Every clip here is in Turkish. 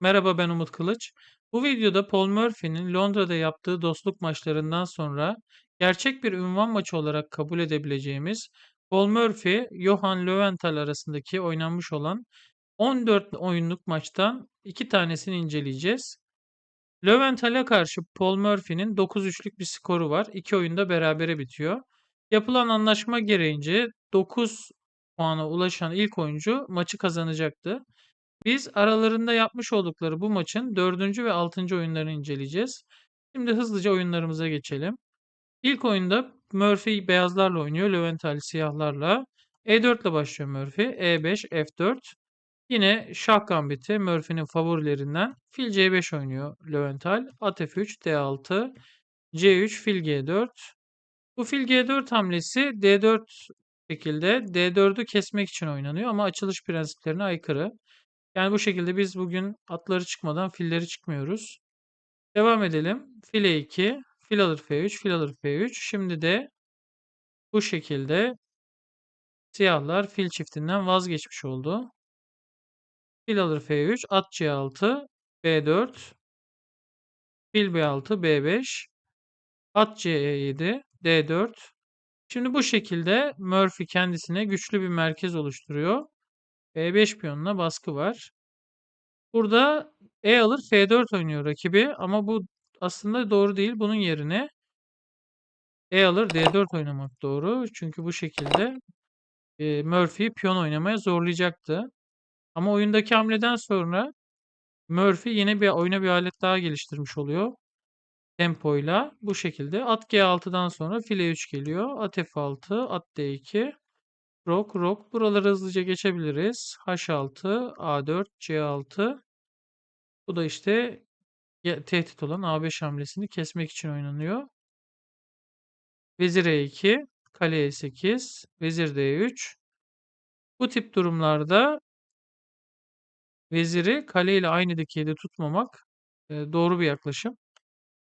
Merhaba ben Umut Kılıç. Bu videoda Paul Murphy'nin Londra'da yaptığı dostluk maçlarından sonra gerçek bir ünvan maçı olarak kabul edebileceğimiz Paul Murphy, Johan Löwenthal arasındaki oynanmış olan 14 oyunluk maçtan iki tanesini inceleyeceğiz. Löwenthal'e karşı Paul Murphy'nin 9-3'lük bir skoru var. İki oyunda berabere bitiyor. Yapılan anlaşma gereğince 9 puana ulaşan ilk oyuncu maçı kazanacaktı. Biz aralarında yapmış oldukları bu maçın 4. ve 6. oyunlarını inceleyeceğiz. Şimdi hızlıca oyunlarımıza geçelim. İlk oyunda Murphy beyazlarla oynuyor. Löwenthal siyahlarla. E4 ile başlıyor Murphy. E5, F4. Yine şah gambiti Murphy'nin favorilerinden. Fil C5 oynuyor Löwenthal. At F3, D6, C3, fil G4. Bu fil G4 hamlesi D4 şekilde D4'ü kesmek için oynanıyor ama açılış prensiplerine aykırı. Yani bu şekilde biz bugün atları çıkmadan filleri çıkmıyoruz. Devam edelim. Fil E2, fil alır F3, fil alır F3. Şimdi de bu şekilde siyahlar fil çiftinden vazgeçmiş oldu. Fil alır F3, at C6, B4, fil B6, B5, at C7, D4. Şimdi bu şekilde Murphy kendisine güçlü bir merkez oluşturuyor. B5 piyonuna baskı var. Burada E alır F4 oynuyor rakibi ama bu aslında doğru değil. Bunun yerine E alır D4 oynamak doğru. Çünkü bu şekilde e, Murphy piyon oynamaya zorlayacaktı. Ama oyundaki hamleden sonra Murphy yine bir oyuna bir alet daha geliştirmiş oluyor. Tempoyla bu şekilde. At G6'dan sonra file 3 geliyor. At F6, at D2, Rok, Rok. Buraları hızlıca geçebiliriz. H6, A4, C6. Bu da işte tehdit olan A5 hamlesini kesmek için oynanıyor. Vezir E2, kale E8, vezir D3. Bu tip durumlarda veziri kale ile aynı dikeyde tutmamak e, doğru bir yaklaşım.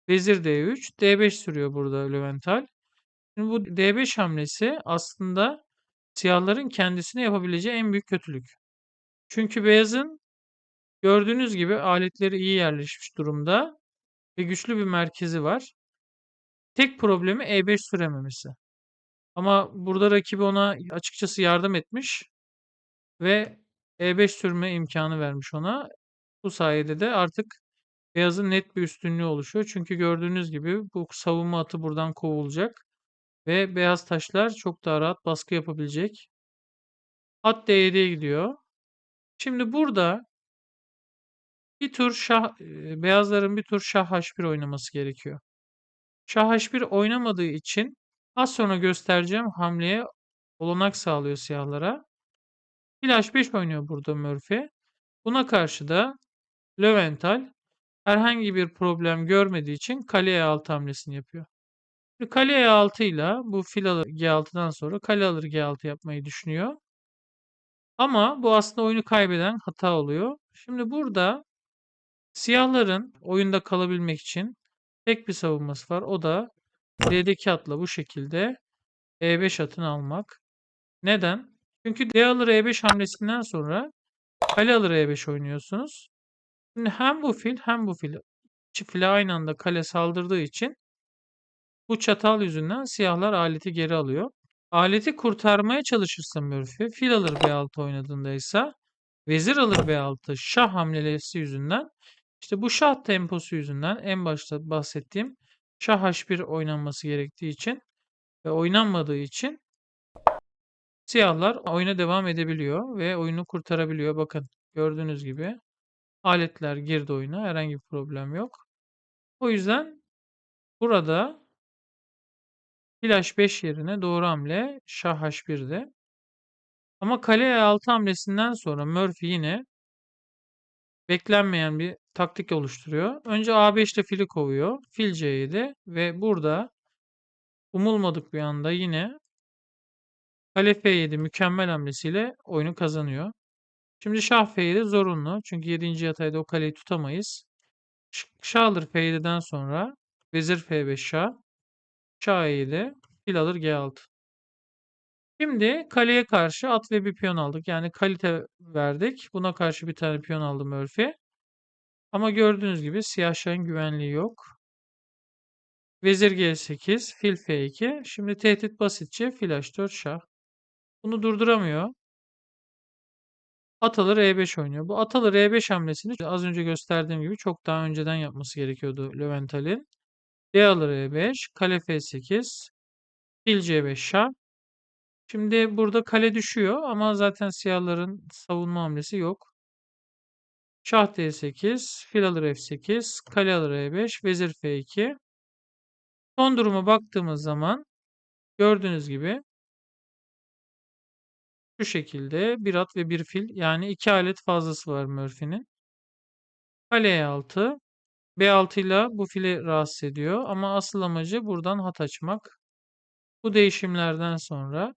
Vezir D3, D5 sürüyor burada Löwenthal. Şimdi bu D5 hamlesi aslında siyahların kendisine yapabileceği en büyük kötülük. Çünkü beyazın gördüğünüz gibi aletleri iyi yerleşmiş durumda ve güçlü bir merkezi var. Tek problemi E5 sürememesi. Ama burada rakibi ona açıkçası yardım etmiş ve E5 sürme imkanı vermiş ona. Bu sayede de artık beyazın net bir üstünlüğü oluşuyor. Çünkü gördüğünüz gibi bu savunma atı buradan kovulacak ve beyaz taşlar çok daha rahat baskı yapabilecek. At D7'ye gidiyor. Şimdi burada bir tur şah beyazların bir tur şah H1 oynaması gerekiyor. Şah H1 oynamadığı için az sonra göstereceğim hamleye olanak sağlıyor siyahlara. Fil H5 oynuyor burada Murphy. Buna karşı da Löwenthal herhangi bir problem görmediği için kale E6 hamlesini yapıyor. Kale E6 ile bu fil alır G6'dan sonra kale alır G6 yapmayı düşünüyor. Ama bu aslında oyunu kaybeden hata oluyor. Şimdi burada siyahların oyunda kalabilmek için tek bir savunması var. O da D'deki atla bu şekilde E5 atını almak. Neden? Çünkü D alır E5 hamlesinden sonra kale alır E5 oynuyorsunuz. Şimdi hem bu fil hem bu fil çift file aynı anda kale saldırdığı için bu çatal yüzünden siyahlar aleti geri alıyor. Aleti kurtarmaya çalışırsa Murphy fil alır B6 oynadığında ise vezir alır B6 şah hamlesi yüzünden işte bu şah temposu yüzünden en başta bahsettiğim şah H1 oynanması gerektiği için ve oynanmadığı için siyahlar oyuna devam edebiliyor ve oyunu kurtarabiliyor. Bakın gördüğünüz gibi aletler girdi oyuna. Herhangi bir problem yok. O yüzden burada fil H5 yerine doğru hamle şah H1'de. Ama kale E6 hamlesinden sonra Murphy yine beklenmeyen bir taktik oluşturuyor. Önce A5 ile fili kovuyor. Fil C7 ve burada umulmadık bir anda yine kale F7 mükemmel hamlesiyle oyunu kazanıyor. Şimdi şah F7 zorunlu. Çünkü 7. yatayda o kaleyi tutamayız. Şah alır F7'den sonra vezir F5 şah. Şah E7 fil alır G6. Şimdi kaleye karşı at ve bir piyon aldık. Yani kalite verdik. Buna karşı bir tane piyon aldı Murphy. Ama gördüğünüz gibi siyah şahın güvenliği yok. Vezir G8, fil F2. Şimdi tehdit basitçe fil H4 şah. Bunu durduramıyor. At alır E5 oynuyor. Bu at alır E5 hamlesini az önce gösterdiğim gibi çok daha önceden yapması gerekiyordu Löwental'in. D alır E5, kale F8, fil C5 şah. Şimdi burada kale düşüyor ama zaten siyahların savunma hamlesi yok. Şah D8, fil alır F8, kale alır E5, vezir F2. Son duruma baktığımız zaman gördüğünüz gibi şu şekilde bir at ve bir fil yani iki alet fazlası var Murphy'nin. Kale E6, B6 ile bu fili rahatsız ediyor ama asıl amacı buradan hat açmak. Bu değişimlerden sonra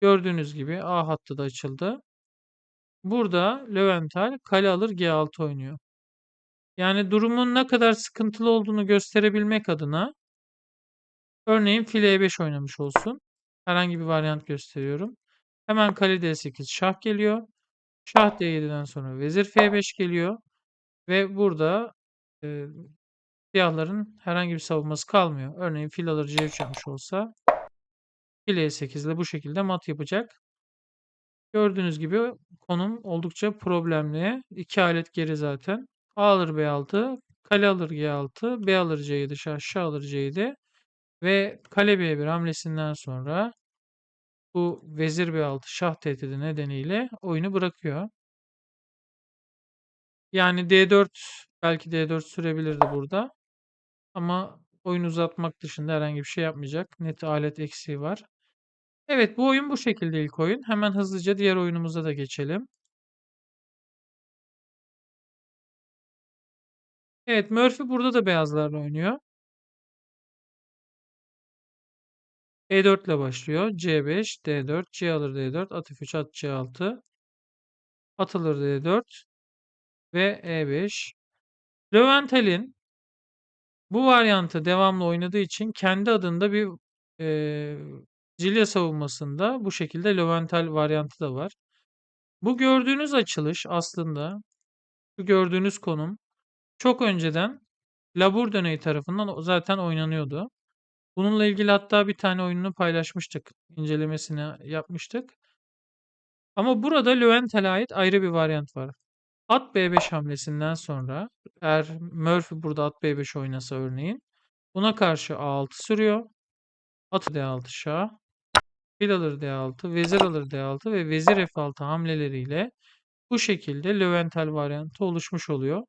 gördüğünüz gibi A hattı da açıldı. Burada Löwenthal kale alır G6 oynuyor. Yani durumun ne kadar sıkıntılı olduğunu gösterebilmek adına örneğin fil E5 oynamış olsun. Herhangi bir varyant gösteriyorum. Hemen kale D8 şah geliyor. Şah D7'den sonra vezir F5 geliyor. Ve burada e, siyahların herhangi bir savunması kalmıyor. Örneğin fil alır C3 yapmış olsa fil E8 ile bu şekilde mat yapacak. Gördüğünüz gibi konum oldukça problemli. İki alet geri zaten. A alır B6, kale alır G6, B alır C7, şah, alır C7 ve kale B1 hamlesinden sonra bu vezir B6 şah tehdidi nedeniyle oyunu bırakıyor. Yani D4 belki D4 sürebilirdi burada. Ama oyun uzatmak dışında herhangi bir şey yapmayacak. Net alet eksiği var. Evet bu oyun bu şekilde ilk oyun. Hemen hızlıca diğer oyunumuza da geçelim. Evet Murphy burada da beyazlarla oynuyor. E4 ile başlıyor. C5, D4, C alır D4, at F3, at C6, at alır D4 ve E5. Löwentel'in bu varyantı devamlı oynadığı için kendi adında bir e, Cilya savunmasında bu şekilde Löwenthal varyantı da var. Bu gördüğünüz açılış aslında şu gördüğünüz konum çok önceden Labur tarafından zaten oynanıyordu. Bununla ilgili hatta bir tane oyununu paylaşmıştık. incelemesini yapmıştık. Ama burada Löwentel'e ait ayrı bir varyant var. At B5 hamlesinden sonra eğer Murphy burada at B5 oynasa örneğin buna karşı A6 sürüyor. At D6 şah. Fil alır D6, vezir alır D6 ve vezir F6 hamleleriyle bu şekilde Löwenthal varyantı oluşmuş oluyor.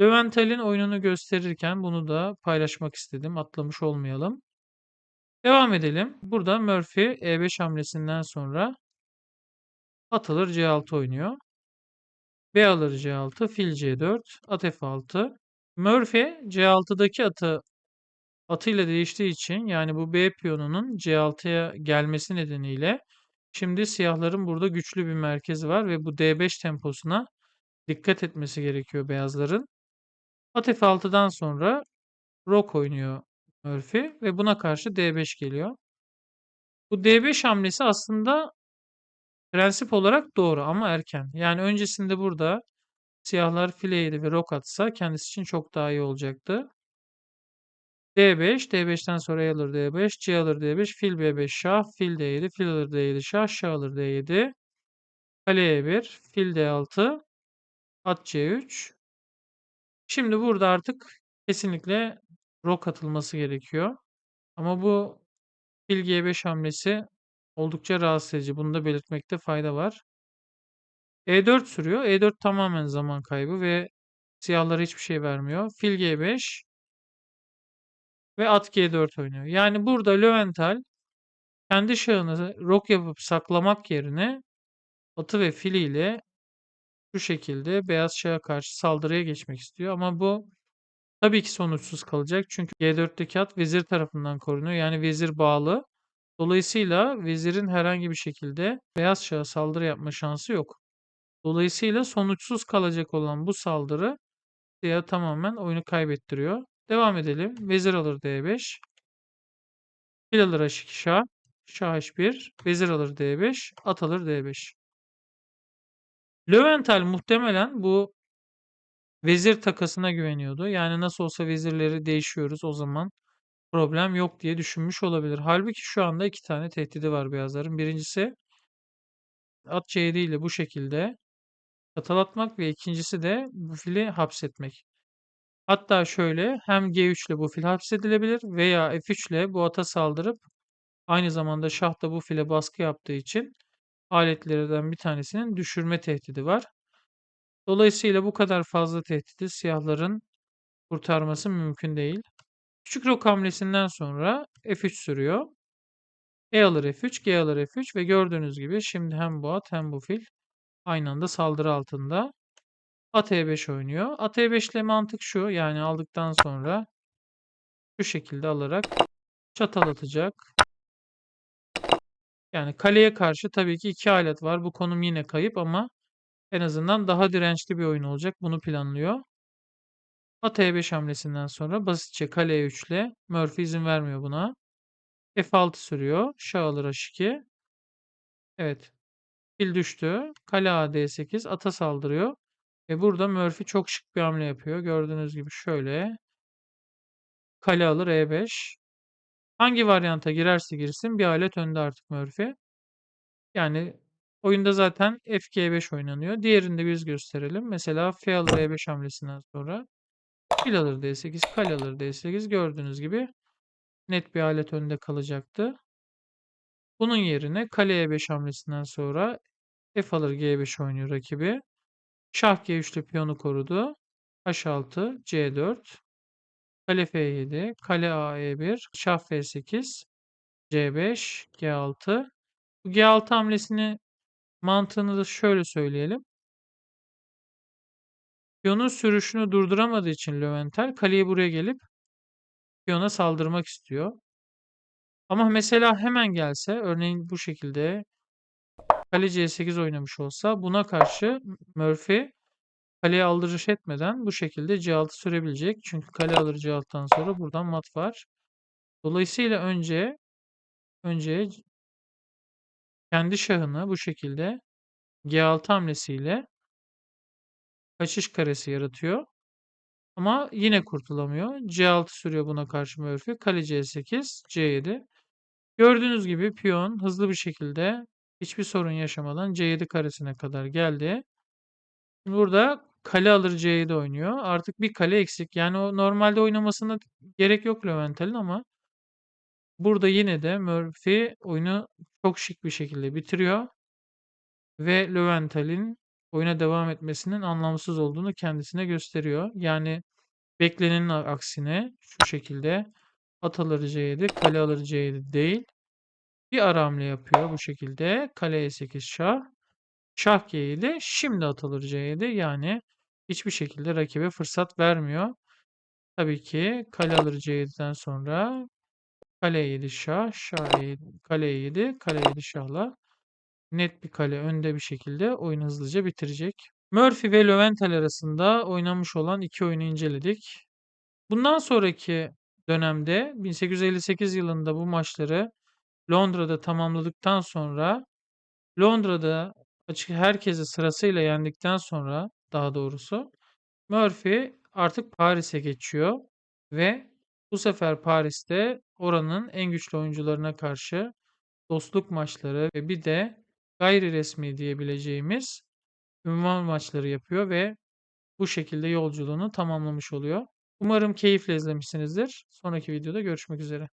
Löwenthal'in oyununu gösterirken bunu da paylaşmak istedim. Atlamış olmayalım. Devam edelim. Burada Murphy E5 hamlesinden sonra at alır C6 oynuyor. B alır C6, fil C4, at F6. Murphy C6'daki atı atıyla değiştiği için yani bu B piyonunun C6'ya gelmesi nedeniyle şimdi siyahların burada güçlü bir merkezi var ve bu D5 temposuna dikkat etmesi gerekiyor beyazların. At F6'dan sonra Rok oynuyor Murphy ve buna karşı D5 geliyor. Bu D5 hamlesi aslında prensip olarak doğru ama erken. Yani öncesinde burada siyahlar fileydi ve rok atsa kendisi için çok daha iyi olacaktı. D5, D5'ten sonra alır D5, C alır D5, fil B5 şah, fil D7, fil alır D7 şah, şah alır D7, kale E1, fil D6, at C3. Şimdi burada artık kesinlikle rok atılması gerekiyor. Ama bu fil G5 hamlesi oldukça rahatsız edici. Bunu da belirtmekte fayda var. E4 sürüyor. E4 tamamen zaman kaybı ve siyahlara hiçbir şey vermiyor. Fil G5 ve at G4 oynuyor. Yani burada Löwenthal kendi şahını rok yapıp saklamak yerine atı ve filiyle şu şekilde beyaz şaha karşı saldırıya geçmek istiyor. Ama bu tabii ki sonuçsuz kalacak. Çünkü G4'teki at vezir tarafından korunuyor. Yani vezir bağlı. Dolayısıyla vezirin herhangi bir şekilde beyaz şaha saldırı yapma şansı yok. Dolayısıyla sonuçsuz kalacak olan bu saldırı siyah tamamen oyunu kaybettiriyor. Devam edelim. Vezir alır D5. Fil alır H2 şah. Şah H1. Vezir alır D5. At alır D5. Löwenthal muhtemelen bu vezir takasına güveniyordu. Yani nasıl olsa vezirleri değişiyoruz o zaman problem yok diye düşünmüş olabilir. Halbuki şu anda iki tane tehdidi var beyazların. Birincisi at C7 ile bu şekilde atalatmak ve ikincisi de bu fili hapsetmek. Hatta şöyle hem G3 ile bu fil hapsedilebilir veya F3 ile bu ata saldırıp aynı zamanda şah da bu file baskı yaptığı için aletlerden bir tanesinin düşürme tehdidi var. Dolayısıyla bu kadar fazla tehdidi siyahların kurtarması mümkün değil. Küçük rok hamlesinden sonra F3 sürüyor. E alır F3, G alır F3 ve gördüğünüz gibi şimdi hem bu at hem bu fil aynı anda saldırı altında. At E5 oynuyor. At E5 ile mantık şu yani aldıktan sonra şu şekilde alarak çatal atacak. Yani kaleye karşı tabii ki iki alet var. Bu konum yine kayıp ama en azından daha dirençli bir oyun olacak. Bunu planlıyor. At E5 hamlesinden sonra basitçe kale E3 ile Murphy izin vermiyor buna. F6 sürüyor. Şah alır H2. Evet. Fil düştü. Kale A D8. Ata saldırıyor. Ve burada Murphy çok şık bir hamle yapıyor. Gördüğünüz gibi şöyle. Kale alır E5. Hangi varyanta girerse girsin bir alet önde artık Murphy. Yani oyunda zaten FG5 oynanıyor. Diğerini de biz gösterelim. Mesela F alır E5 hamlesinden sonra fil alır D8, kale alır D8 gördüğünüz gibi net bir alet önde kalacaktı. Bunun yerine kale E5 hamlesinden sonra F alır G5 oynuyor rakibi. Şah G3'te piyonu korudu. H6, C4, kale F7, kale A E1, şah F8, C5, G6. Bu G6 hamlesini mantığını da şöyle söyleyelim. Piyonun sürüşünü durduramadığı için Löwenthal kaleye buraya gelip piyona saldırmak istiyor. Ama mesela hemen gelse örneğin bu şekilde kale C8 oynamış olsa buna karşı Murphy kaleye aldırış etmeden bu şekilde C6 sürebilecek. Çünkü kale alır C6'dan sonra buradan mat var. Dolayısıyla önce önce kendi şahını bu şekilde G6 hamlesiyle kaçış karesi yaratıyor. Ama yine kurtulamıyor. C6 sürüyor buna karşı Murphy. Kale C8, C7. Gördüğünüz gibi piyon hızlı bir şekilde hiçbir sorun yaşamadan C7 karesine kadar geldi. Burada kale alır C7 oynuyor. Artık bir kale eksik. Yani o normalde oynamasına gerek yok Löwentel'in ama burada yine de Murphy oyunu çok şık bir şekilde bitiriyor. Ve Löwentel'in oyuna devam etmesinin anlamsız olduğunu kendisine gösteriyor. Yani beklenenin aksine şu şekilde at alır C7, kale alır C7 değil. Bir ara hamle yapıyor bu şekilde. Kale E8 şah. Şah G7. Şimdi at alır C7. Yani hiçbir şekilde rakibe fırsat vermiyor. Tabii ki kale alır C7'den sonra kale 7 şah, şah 7, kale 7, kale 7 şahla net bir kale önde bir şekilde oyunu hızlıca bitirecek. Murphy ve Löwenthal arasında oynanmış olan iki oyunu inceledik. Bundan sonraki dönemde 1858 yılında bu maçları Londra'da tamamladıktan sonra Londra'da açık herkesi sırasıyla yendikten sonra daha doğrusu Murphy artık Paris'e geçiyor ve bu sefer Paris'te oranın en güçlü oyuncularına karşı dostluk maçları ve bir de gayri resmi diyebileceğimiz ünvan maçları yapıyor ve bu şekilde yolculuğunu tamamlamış oluyor. Umarım keyifle izlemişsinizdir. Sonraki videoda görüşmek üzere.